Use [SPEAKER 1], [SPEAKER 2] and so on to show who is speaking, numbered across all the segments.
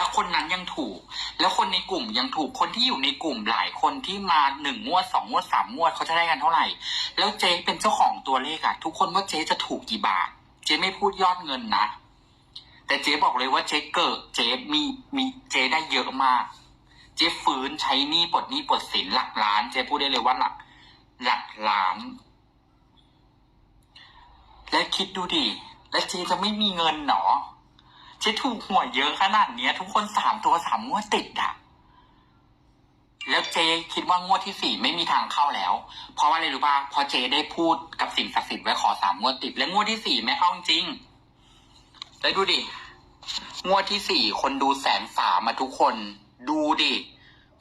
[SPEAKER 1] แล้วคนนั้นยังถูก แล้วคนในกลุ่มยังถูกคนที่อยู่ในกลุ่มหลายคนที่มาหนึ่งงวดสองงวดสามงวดเขาจะได้กันเท่าไหร่ แล้วเจ๊เป็นเจ้าของตัวเลขอะทุกคนว่าเจ๊จะถูกกี่บาท เจ๊ไม่พูดยอดเงินนะ แต่เจ๊บอกเลยว่าเจ๊เกิดเจ๊มีมีเจ๊ได้เยอะมาก เจ๊ฟื้นใช้หนี้ปลดหนี้ปลดสินหลักล้าน เจ๊พูดได้เลยว่าหลัก หลักล้าน และคิดดูดิแล้วเจ๊จะไม่มีเงินหนอ เจ๊ถูกหวยเยอะขนาดเนี้ย ทุกคนสามตัวสามงวดติดอะแล้วเจ๊คิดว่างวดที่สี่ไม่มีทางเข้าแล้ว เพราะว่าอะไรรู้ป่ะพอเจ๊ได้พูดกับสิ่งศักดิ์สิทธิ์ไว้ขอสามงวดติด และงวดที่สี่ไม่เข้าจริงแล้วดูดิ งวดที่สี่คนดูแสนสามมาทุกคน ดูดิ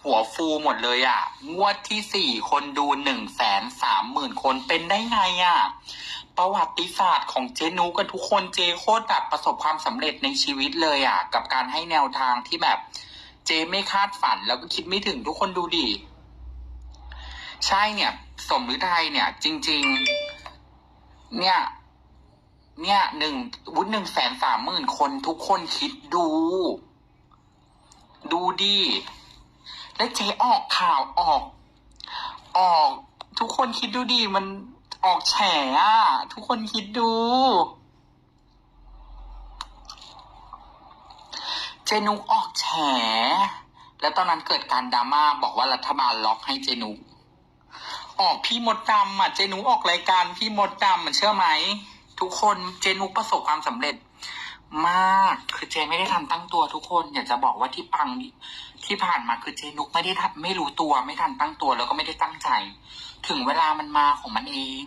[SPEAKER 1] หัวฟูหมดเลยอะ่ะ งวดที่สี่คนดูหนึ่งแสนสามหมื่นคนเป็นได้ไงอะ่ะ ประวัติศาสตร์ของเจนูกันทุกคนเจโคตรแบบประสบความสำเร็จในชีวิตเลยอะ่ะ กับการให้แนวทางที่แบบเจไม่คาดฝันแล้วก็คิดไม่ถึงทุกคนดูดิ ใช่เนี่ย สมฤทัยเนี่ย จริง ๆ เนี่ย เนี่ยหนึ่งวุ้นหนึ่งแสนสามหมื่นคนทุกคนคิดดู ดูดิ แล้เจ๊ออกข่าวออก ออก ทุกคนคิดดูดิมันออกแฉอะ ทุกคนคิดดู เจนุกออกแฉ แล้วตอนนั้นเกิดการดราม่าบอกว่ารัฐบาลล็อกให้เจนุกออกพี่มดดำอะเจนุกออกรายการพี่มดดำมันเชื่อไหม ทุกคนเจนุกประสบความสำเร็จมาก คือเจไม่ได้ทันตั้งตัวทุกคน อยากจะบอกว่าที่ปัง ที่ผ่านมาคือเจนุกไม่ได้ทันไม่รู้ตัวไม่ทันตั้งตัวแล้วก็ไม่ได้ตั้งใจ ถึงเวลามันมาของมันเอง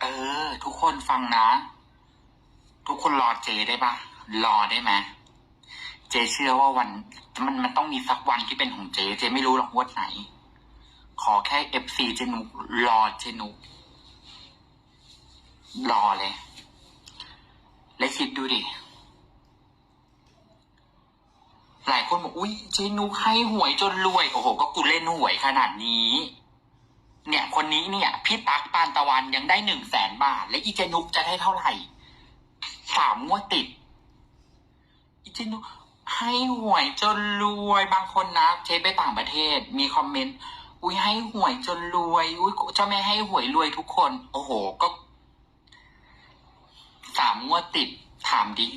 [SPEAKER 1] เออ ทุกคนฟังนะ ทุกคนรอเจได้ปะรอได้ไหมเจเชื่อว่าวัน มันมันต้องมีสักวันที่เป็นของเจ เจไม่รู้หรอกว่าไหน ขอแค่เอฟซีเจนุกรอเจนุกรอเลย และคิดดูดิ หลายคน บอกอุ้ยเจนุกให้หวยจนรวย โอ้โห ก็กูเล่นหวยขนาดนี้ เนี่ย คนนี้เนี่ย พี่ตั๊กปานตะวันยังได้หนึ่งแสนบาท และอีเจนุกจะได้เท่าไหร่สามงวดติด อีเจนุกให้หวยจนรวยบางคนนะเชฟไปต่างประเทศ มีคอมเมนต์อุ้ยให้หวยจนรวยอุ้ยเจ้าแม่ให้หวยรวยทุกคน โอ้โห ก็สามงวดติดถามดิ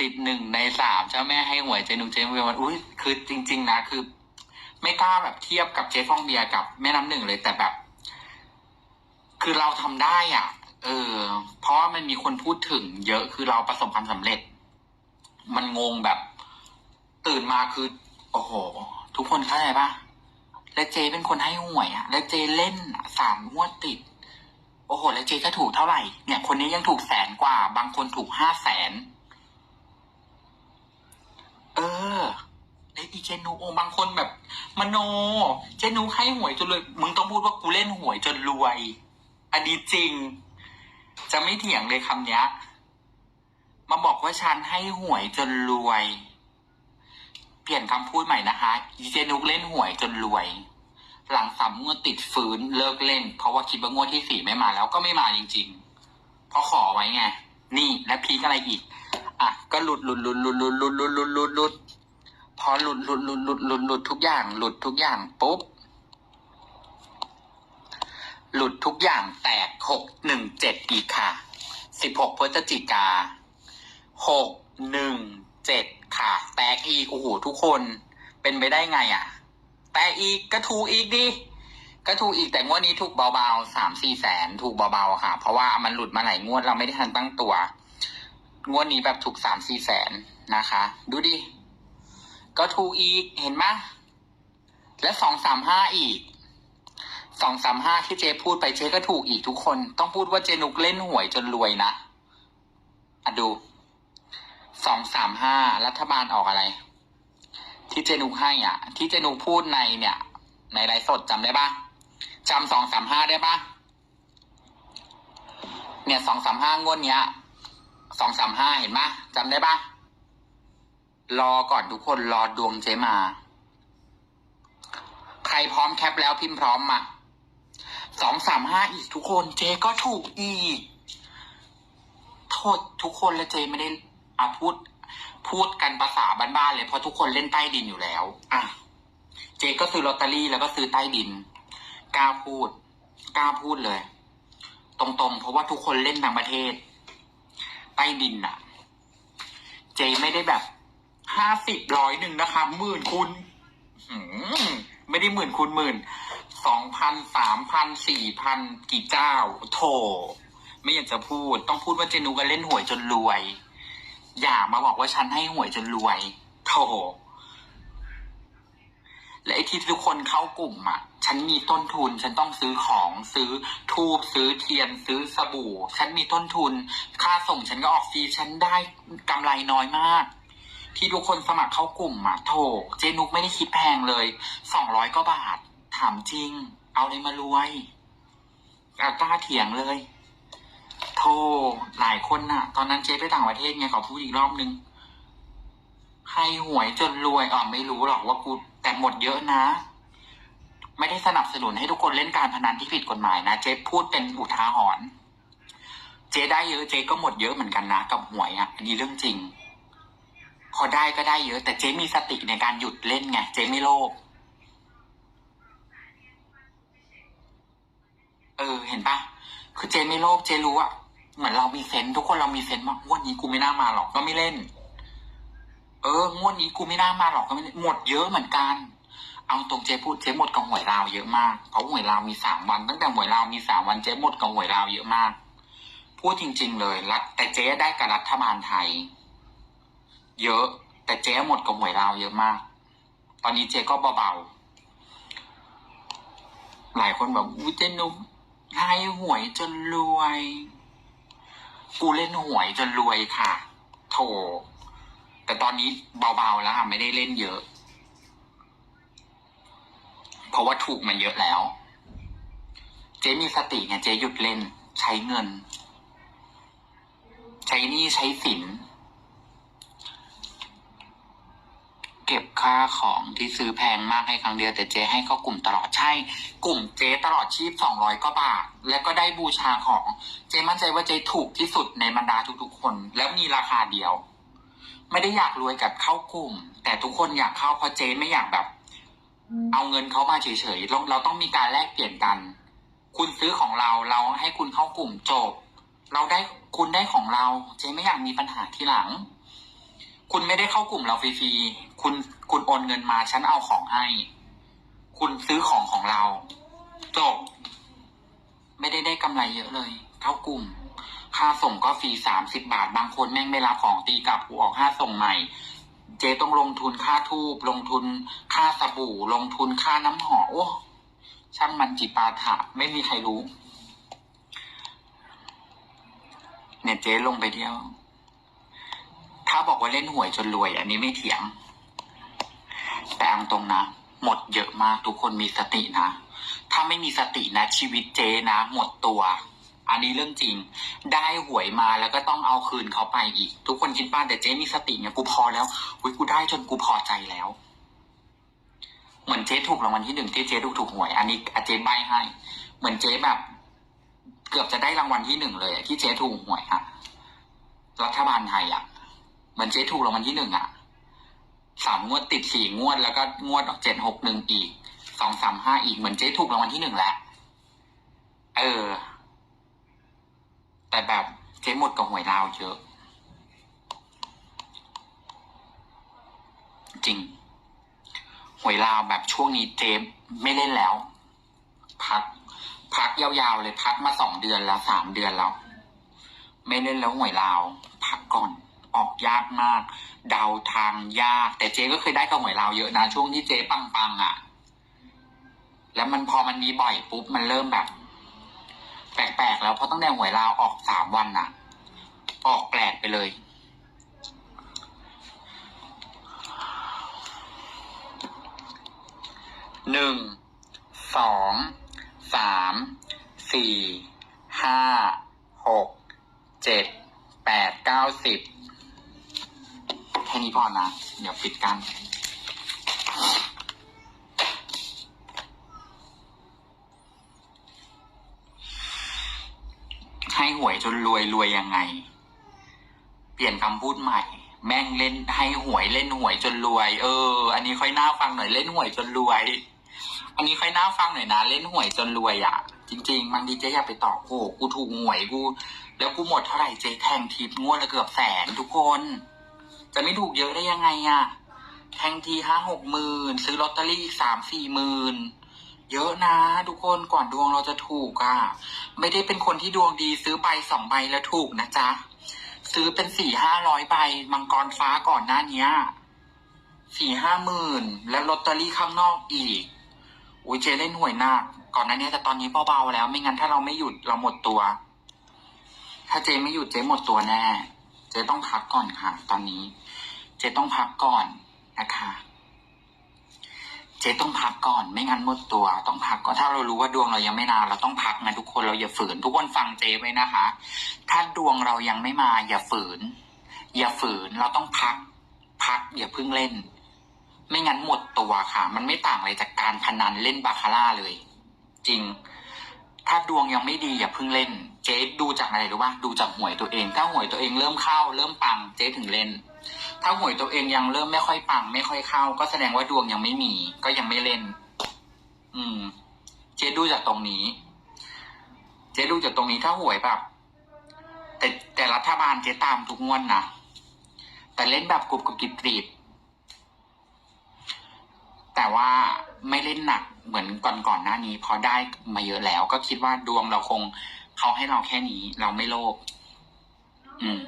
[SPEAKER 1] ติดหนึ่งในสามเจ้าแม่ให้หวยเจนุกเจมเววันอุ้ยคือจริง ๆ นะคือ ไม่กล้าแบบเทียบกับเจ๊ฟองเบียร์กับแม่น้ำหนึ่งเลยแต่แบบ คือเราทำได้อะ เออ เพราะว่ามันมีคนพูดถึง เยอะคือเราประสบความสำเร็จ มันงงแบบ ตื่นมาคือ โอ้โห ทุกคนเข้าใจปะและเจเป็นคนให้หวยอะ และเจเล่นสามงวดติด โอ้โห แล้วเจก็ถูกเท่าไหร่ เนี่ย คนนี้ยังถูกแสนกว่า บางคนถูกห้าแสน เออไออี เจนูโอบางคนแบบ มโน เจนูให้หวยจนรวยมึงต้องพูดว่ากูเล่นหวยจนรวย อันนี้จริง จะไม่เถียงเลยคำเนี้ย มาบอกว่าฉันให้หวยจนรวย เปลี่ยนคำพูดใหม่นะคะอีเจนุกเล่นหวยจนรวย หลังสามงวดติดฝืนเลิกเล่น เพราะว่าคิดว่างวดที่สี่ไม่มาแล้วก็ไม่มาจริง ๆ เพราะขอไว้ไง นี่และพีกอะไรอีก อะ ก็รุดหลุดหลุดหลุดหลุดหลุดหลุดหลุดหลุดหลุด พอหลุดหลุดหลุดหลุดหลุดหลุดทุกอย่าง หลุดทุกอย่างปุ๊บหลุดทุกอย่างแตกหกหนึ่งเจ็ดอีกค่ะสิบหกพฤศจิกาหกหนึ่งเจ็ดค่ะ แตกอีกโอ้โหทุกคนเป็นไปได้ไงอะ แตกอีกก็ถูอีกดิก็ถูกอีกแต่งวดนี้ถูกเบาๆสามสี่แสนถูกเบาๆค่ะ เพราะว่ามันหลุดมาหลายงวดเราไม่ได้ทันตั้งตัว งวดนี้แบบถูกสามสี่แสนนะคะ ดูดิ ก็ถูกอีก เห็นไหมและสองสามห้าอีก สองสามห้าที่เจพูดไปเจก็ถูกอีกทุกคน ต้องพูดว่าเจนุกเล่นหวยจนรวยนะอะดู สองสามห้ารัฐบาลออกอะไร ที่เจนุกให้อะ ที่เจนุกพูดในเนี่ย ในไลฟ์สดจำได้ปะจำสองสามห้าได้ปะเนี่ยสองสามห้างวดเนี้ยสองสามห้าเห็นปะจำได้ปะ รอก่อนทุกคนรอดวงเจมา ใครพร้อมแคปแล้วพิมพ์พร้อมมาสองสามห้าอีกทุกคนเจก็ถูกอีก โทษทุกคนและเจไม่ได้อาพูด พูดกันภาษาบ้านๆเลยเพราะทุกคนเล่นใต้ดินอยู่แล้ว อะ เจก็ซื้อลอตเตอรี่แล้วก็ซื้อใต้ดินกล้าพูดกล้าพูดเลย ตรงๆ เพราะว่าทุกคนเล่นทั้งประเทศ ใต้ดินน่ะเจไม่ได้แบบ ห้าสิบร้อยหนึ่งนะคะหมื่นคูณมไม่ได้หมื่นคูณหมื่นสองพันสามพันสี่พันกี่เจ้า โถ ไม่อยากจะพูด ต้องพูดว่าเจนุกันเล่นหวยจนรวย อย่ามาบอกว่าฉันให้หวยจนรวย โถ และไอ้ที่ทุกคนเข้ากลุ่มอะ ฉันมีต้นทุน ฉันต้องซื้อของซื้อทูบซื้อเทียนซื้อสบู่ ฉันมีต้นทุน ค่าส่งฉันก็ออกฟรีฉันได้กำไรน้อยมาก ที่ทุกคนสมัครเข้ากลุ่มอะโถเจนุกไม่ได้คิดแพงเลยสองร้อยก็บาท ถามจริง เอาเลยมารวยอากล้าเถียงเลย โทรหลายคนน่ะ ตอนนั้นเจ๊ไปต่างประเทศไงขอพูดอีกรอบนึงให้หวยจนรวยอ๋อไม่รู้หรอกว่ากูแต่หมดเยอะนะ ไม่ได้สนับสนุนให้ทุกคนเล่นการพนันที่ผิดกฎหมายนะเจ๊พูดเป็นอุทาหรณ์เจ๊ได้เยอะเจ๊ก็หมดเยอะเหมือนกันนะกับหวยอะอันนี้เรื่องจริง พอได้ก็ได้เยอะ แต่เจ๊มีสติในการหยุดเล่นไง เจ๊ไม่โลภเออ เห็นปะคือเจ๊ไม่โลภเจ๊รู้อะเหมือนเรามีเซนทุกคนเรามีเซนว่างวดนี้กูไม่น่ามาหรอกก็ไม่เล่น เอองวดนี้กูไม่น่ามาหรอกก็ไม่เล่นหมดเยอะเหมือนกัน เอาตรงเจ๊พูดเจ๊หมดกับหวยลาวเยอะมากเพราะหวยลาวมีสามวัน ตั้งแต่หวยลาวมีสามวันเจ๊หมดกับหวยลาวเยอะมาก พูดจริง ๆ เลยรัฐแต่เจ๊ได้กับรัฐบาลไทย เยอะ แต่เจ๊หมดกับหวยลาวเยอะมาก ตอนนี้เจ๊ก็เบาๆหลายคนแบบอุ้ยเจ๊นุ๊กให้หวยจนรวย กูเล่นหวยจนรวยค่ะ โถแต่ตอนนี้เบาๆแล้วค่ะไม่ได้เล่นเยอะ เพราะว่าถูกมาเยอะแล้ว เจ๊มีสติไงเจ๊หยุดเล่น ใช้เงิน ใช้หนี้ใช้สิน เก็บค่าของที่ซื้อแพงมากให้ครั้งเดียวแต่เจ๊ให้เข้ากลุ่มตลอดใช่ กลุ่มเจ๊ตลอดชีพสองร้อยกว่าบาท แล้วก็ได้บูชาของ เจ๊มั่นใจว่าเจ๊ถูกที่สุดในบรรดาทุกๆคน แล้วมีราคาเดียว ไม่ได้อยากรวยกับเข้ากลุ่ม แต่ทุกคนอยากเข้าเพราะเจ๊ไม่อยากแบบ เอาเงินเขามาเฉยๆเราเราต้องมีการแลกเปลี่ยนกัน คุณซื้อของเราเราให้คุณเข้ากลุ่มจบ เราได้คุณได้ของเรา เจ๊ไม่อยากมีปัญหาทีหลัง คุณไม่ได้เข้ากลุ่มเราฟรีๆ คุณคุณโอนเงินมาฉันเอาของให้ คุณซื้อของของเราจบไม่ได้ได้กำไรเยอะเลย เข้ากลุ่ม ค่าส่งก็ฟรีสามสิบาท บางคนแม่งไม่รับของตีกลับกูออกค่าส่งใหม่ เจต้องลงทุนค่าทูบลงทุนค่าสบู่ ลงทุนค่าน้ำหอมโอ้ช่างมันจิปาถะไม่มีใครรู้ เนี่ยเจ๊ลงไปเที่ยว ถ้าบอกว่าเล่นหวยจนรวย อันนี้ไม่เถียง แต่เอาตรงนะ หมดเยอะมากทุกคนมีสตินะ ถ้าไม่มีสตินะชีวิตเจนะ หมดตัว อันนี้เรื่องจริง ได้หวยมาแล้วก็ต้องเอาคืนเขาไปอีก ทุกคนคิดป้าแต่เจ๊มีสติเนี่ยกูพอแล้วหุยกูได้จนกูพอใจแล้ว เหมือนเจ๊ถูกรางวัลที่หนึ่งที่เจ๊ถูกถูกหวย อันนี้อาเจ๊ใบให้ เหมือนเจ๊แบบ เกือบจะได้รางวัลที่หนึ่งเลยที่เจ๊ถูกหวยอะรัฐบาลไทยอะ มือนเจ๊ถูกรางวัลที่หนึ่งอะสามงวดติดสี่งวดแล้วก็งวดเจ็ดหกหนึ่งอีกสองสามห้าอีกเหมือนเจ๊ถูกรางวัลที่หนึ่งแล้วเออ แต่แบบเจ๊หมดกับหวยลาวเยอะ จริง หวยลาวแบบช่วงนี้เจ๊ไม่เล่นแล้ว พัก พักยาวๆเลยพักมาสองเดือนแล้วสามเดือนแล้ว ไม่เล่นแล้วหวยลาว พักก่อน ออกยากมาก เดาทางยาก แต่เจ๊ก็เคยได้กับหวยลาวเยอะนะช่วงที่เจ๊ปังๆอะ แล้วมันพอมันมีบ่อยปุ๊บมันเริ่มแบบ แปลกๆแล้วเพราะตั้งแต่หวยลาวออกสามวันน่ะ ออกแปลกไปเลยหนึ่งสองสามสี่ห้าหกเจ็ดแปดเก้าสิบ นี้พอนะ เดี๋ยวปิดกัน ให้หวยจนรวยรวยยังไง เปลี่ยนคำพูดใหม่ แม่งเล่นให้หวยเล่นหวยจนรวย เออ อันนี้ค่อยน่าฟังหน่อยเล่นหวยจนรวย อันนี้ค่อยน่าฟังหน่อยนะ เล่นหวยจนรวยอะ จริง ๆ บางทีเจ๊อยากไปตอบโอ้กูถูกหวยกู แล้วกูหมดเท่าไหร่เจ๊แทงทิปงวดละเกือบแสนทุกคน จะไม่ถูกเยอะได้ยังไงอะ แทงทีห้าหกหมื่นซื้อลอตเตอรี่อีกสามสี่หมื่นเยอะนะ ทุกคนก่อนดวงเราจะถูกอะ ไม่ได้เป็นคนที่ดวงดีซื้อใบสองใบแล้วถูกนะจ๊ะ ซื้อเป็นสี่ห้าร้อยใบมังกรฟ้าก่อนหน้านี้สี่ห้าหมื่นแล้วลอตเตอรี่ข้างนอกอีกโอ้ยเจเล่นหวยหนักก่อนหน้านี้แต่ตอนนี้เบาๆแล้ว ไม่งั้นถ้าเราไม่หยุดเราหมดตัว ถ้าเจไม่หยุดเจหมดตัวแน่ เจต้องพักก่อนค่ะ ตอนนี้ เจต้องพักก่อนนะคะ เจต้องพักก่อน ไม่งั้นหมดตัวต้องพักก่อนถ้าเรารู้ว่าดวงเรายังไม่นานเราต้องพักนะทุกคนเราอย่าฝืน ทุกคนฟังเจไว้นะคะ ถ้าดวงเรายังไม่มา อย่าฝืน อย่าฝืนเราต้องพัก พักอย่าเพิ่งเล่น ไม่งั้นหมดตัวค่ะ มันไม่ต่างอะไรจากการพนันเล่นบาคาร่าเลย จริงถ้าดวงยังไม่ดีอย่าเพิ่งเล่น เจ๊ดูจากอะไรรู้ป่ะดูจากหวยตัวเอง ถ้าหวยตัวเองเริ่มเข้า เริ่มปังเจ๊ถึงเล่น ถ้าหวยตัวเองยังเริ่มไม่ค่อยปัง ไม่ค่อยเข้า ก็แสดงว่าดวงยังไม่มี ก็ยังไม่เล่น อืม เจ๊ดูจากตรงนี้ เจ๊ดูจากตรงนี้ถ้าหวยแบบ แต่แต่รัฐบาลเจ๊ตามทุกงวดนะแต่เล่นแบบกรุบกรุบกริบกริบแต่ว่าไม่เล่นหนักเหมือนก่อนก่อนๆหน้านี้พอได้มาเยอะแล้ว ก็คิดว่าดวงเราคงเขาให้เราแค่นี้ เราไม่โลภอืม